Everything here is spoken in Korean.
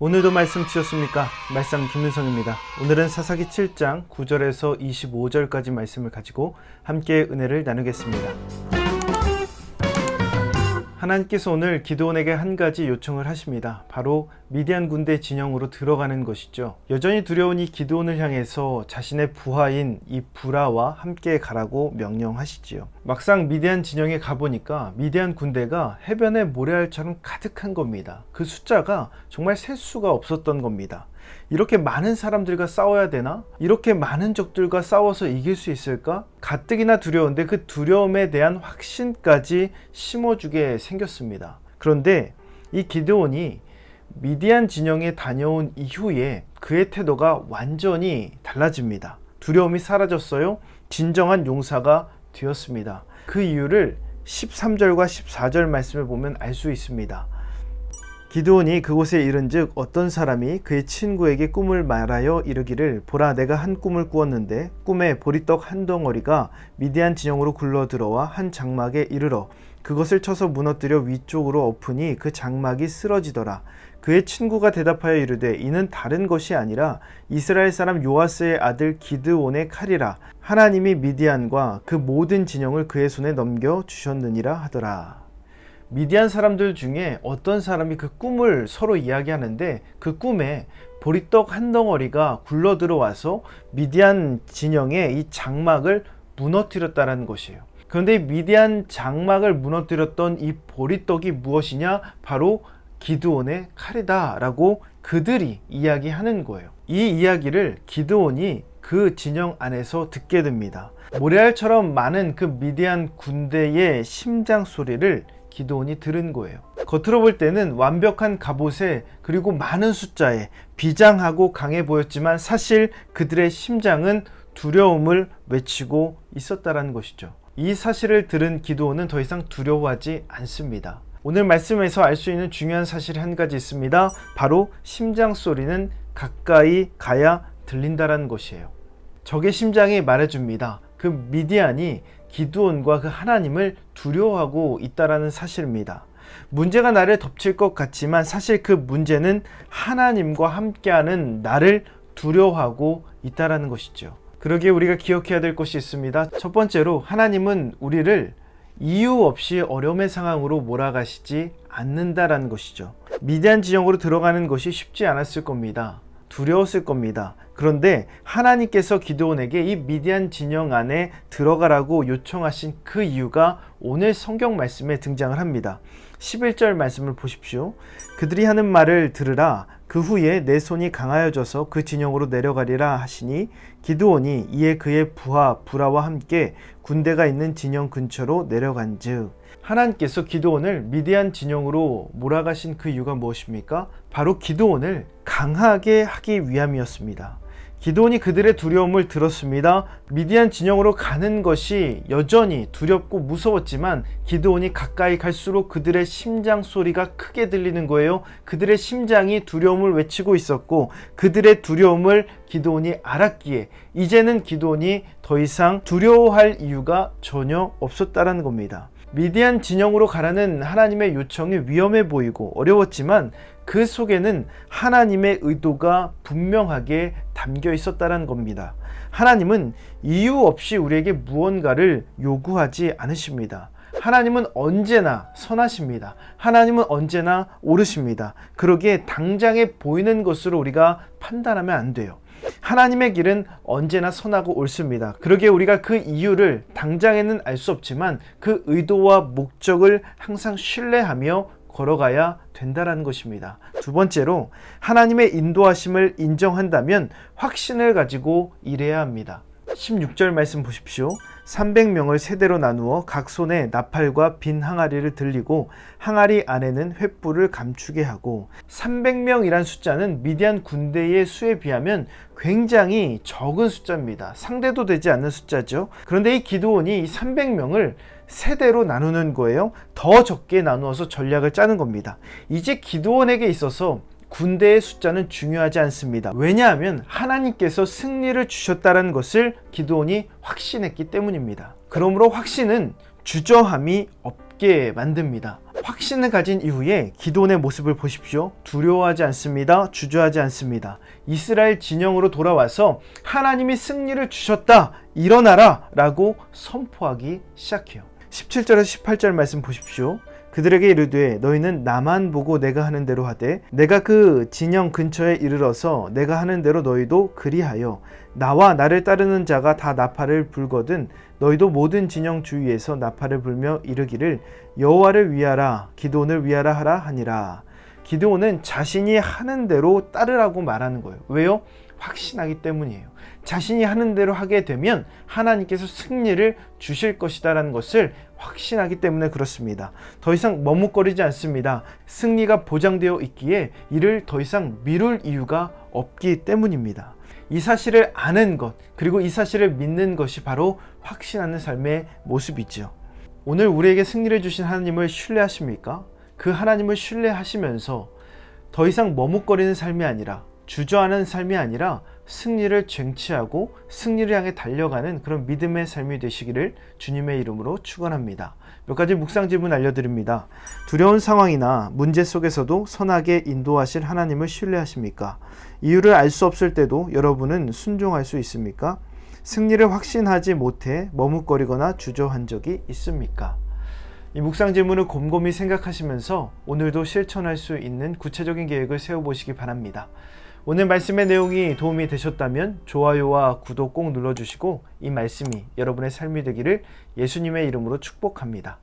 오늘도 말씀 주셨습니까? 말씀 김민성입니다. 오늘은 사사기 7장 9절에서 25절까지 말씀을 가지고 함께 은혜를 나누겠습니다. 하나님께서 오늘 기도원에게 한 가지 요청을 하십니다. 바로 미디안 군대 진영으로 들어가는 것이죠. 여전히 두려운 이 기도원을 향해서 자신의 부하인 이 부라와 함께 가라고 명령하시지요. 막상 미디안 진영에 가보니까 미디안 군대가 해변의 모래알처럼 가득한 겁니다. 그 숫자가 정말 셀 수가 없었던 겁니다. 이렇게 많은 사람들과 싸워야 되나? 이렇게 많은 적들과 싸워서 이길 수 있을까? 가뜩이나 두려운데 그 두려움에 대한 확신까지 심어주게 생겼습니다. 그런데 이 기드온이 미디안 진영에 다녀온 이후에 그의 태도가 완전히 달라집니다. 두려움이 사라졌어요. 진정한 용사가 되었습니다. 그 이유를 13절과 14절 말씀을 보면 알 수 있습니다. 기드온이 그곳에 이른즉 어떤 사람이 그의 친구에게 꿈을 말하여 이르기를 보라 내가 한 꿈을 꾸었는데 꿈에 보리떡 한 덩어리가 미디안 진영으로 굴러 들어와 한 장막에 이르러 그것을 쳐서 무너뜨려 위쪽으로 엎으니 그 장막이 쓰러지더라. 그의 친구가 대답하여 이르되 이는 다른 것이 아니라 이스라엘 사람 요아스의 아들 기드온의 칼이라. 하나님이 미디안과 그 모든 진영을 그의 손에 넘겨 주셨느니라 하더라 미디안 사람들 중에 어떤 사람이 그 꿈을 서로 이야기하는데 그 꿈에 보리떡 한 덩어리가 굴러 들어와서 미디안 진영의 이 장막을 무너뜨렸다는 것이에요. 그런데 미디안 장막을 무너뜨렸던 이 보리떡이 무엇이냐? 바로 기드온의 칼이다라고 그들이 이야기하는 거예요. 이 이야기를 기드온이 그 진영 안에서 듣게 됩니다. 모래알처럼 많은 그 미디안 군대의 심장 소리를 기도원이 들은 거예요. 겉으로 볼 때는 완벽한 갑옷에 그리고 많은 숫자에 비장하고 강해 보였지만 사실 그들의 심장은 두려움을 외치고 있었다라는 것이죠. 이 사실을 들은 기도원은 더 이상 두려워하지 않습니다. 오늘 말씀에서 알 수 있는 중요한 사실이 한 가지 있습니다. 바로 심장 소리는 가까이 가야 들린다라는 것이에요. 적의 심장이 말해줍니다. 그 미디안이 기드온과 그 하나님을 두려워하고 있다라는 사실입니다. 문제가 나를 덮칠 것 같지만 사실 그 문제는 하나님과 함께하는 나를 두려워하고 있다라는 것이죠. 그러기에 우리가 기억해야 될 것이 있습니다. 첫 번째로 하나님은 우리를 이유 없이 어려움의 상황으로 몰아가시지 않는다라는 것이죠. 미디안 지형으로 들어가는 것이 쉽지 않았을 겁니다. 두려웠을 겁니다. 그런데 하나님께서 기도원에게 이 미디안 진영 안에 들어가라고 요청하신 그 이유가 오늘 성경 말씀에 등장을 합니다. 11절 말씀을 보십시오. 그들이 하는 말을 들으라. 그 후에 내 손이 강하여져서 그 진영으로 내려가리라 하시니 기드온이 이에 그의 부하 부라와 함께 군대가 있는 진영 근처로 내려간즉 하나님께서 기드온을 미디안 진영으로 몰아가신 그 이유가 무엇입니까? 바로 기드온을 강하게 하기 위함이었습니다. 기도원이 그들의 두려움을 들었습니다. 미디안 진영으로 가는 것이 여전히 두렵고 무서웠지만 기도원이 가까이 갈수록 그들의 심장 소리가 크게 들리는 거예요. 그들의 심장이 두려움을 외치고 있었고 그들의 두려움을 기도원이 알았기에 이제는 기도원이 더 이상 두려워할 이유가 전혀 없었다라는 겁니다. 미디안 진영으로 가라는 하나님의 요청이 위험해 보이고 어려웠지만 그 속에는 하나님의 의도가 분명하게 담겨 있었다는 겁니다. 하나님은 이유 없이 우리에게 무언가를 요구하지 않으십니다. 하나님은 언제나 선하십니다. 하나님은 언제나 옳으십니다. 그러기에 당장에 보이는 것으로 우리가 판단하면 안 돼요. 하나님의 길은 언제나 선하고 옳습니다. 그러기에 우리가 그 이유를 당장에는 알 수 없지만 그 의도와 목적을 항상 신뢰하며 걸어가야 된다라는 것입니다. 두 번째로 하나님의 인도하심을 인정한다면 확신을 가지고 일해야 합니다. 16절 말씀 보십시오. 300명을 세대로 나누어 각 손에 나팔과 빈 항아리를 들리고 항아리 안에는 횃불을 감추게 하고 300명이란 숫자는 미디안 군대의 수에 비하면 굉장히 적은 숫자입니다. 상대도 되지 않는 숫자죠. 그런데 이 기도원이 이 300명을 세대로 나누는 거예요. 더 적게 나누어서 전략을 짜는 겁니다. 이제 기도원에게 있어서 군대의 숫자는 중요하지 않습니다. 왜냐하면 하나님께서 승리를 주셨다는 것을 기도원이 확신했기 때문입니다. 그러므로 확신은 주저함이. 없게 만듭니다. 확신을 가진 이후에 기도원의 모습을 보십시오. 두려워하지 않습니다. 주저하지 않습니다. 이스라엘 진영으로 돌아와서 하나님이 승리를 주셨다. 일어나라. 라고 선포하기 시작해요. 17절에서 18절 말씀 보십시오. 그들에게 이르되 너희는 나만 보고 내가 하는 대로 하되 내가 그 진영 근처에 이르러서 내가 하는 대로 너희도 그리하여 나와 나를 따르는 자가 다 나팔을 불거든 너희도 모든 진영 주위에서 나팔을 불며 이르기를 여호와를 위하라 기도원을 위하라 하라 하니라 기도원은 자신이 하는 대로 따르라고 말하는 거예요 왜요? 확신하기 때문이에요 자신이 하는 대로 하게 되면 하나님께서 승리를 주실 것이다라는 것을 확신하기 때문에 그렇습니다. 더 이상 머뭇거리지 않습니다. 승리가 보장되어 있기에 이를 더 이상 미룰 이유가 없기 때문입니다. 이 사실을 아는 것, 그리고 이 사실을 믿는 것이 바로 확신하는 삶의 모습이죠. 오늘 우리에게 승리를 주신 하나님을 신뢰하십니까? 그 하나님을 신뢰하시면서 더 이상 머뭇거리는 삶이 아니라 주저하는 삶이 아니라 승리를 쟁취하고 승리를 향해 달려가는 그런 믿음의 삶이 되시기를 주님의 이름으로 축원합니다. 몇 가지 묵상 질문 알려드립니다. 두려운 상황이나 문제 속에서도 선하게 인도하실 하나님을 신뢰하십니까? 이유를 알 수 없을 때도 여러분은 순종할 수 있습니까? 승리를 확신하지 못해 머뭇거리거나 주저한 적이 있습니까? 이 묵상 질문을 곰곰이 생각하시면서 오늘도 실천할 수 있는 구체적인 계획을 세워보시기 바랍니다. 오늘 말씀의 내용이 도움이 되셨다면 좋아요와 구독 꼭 눌러주시고 이 말씀이 여러분의 삶이 되기를 예수님의 이름으로 축복합니다.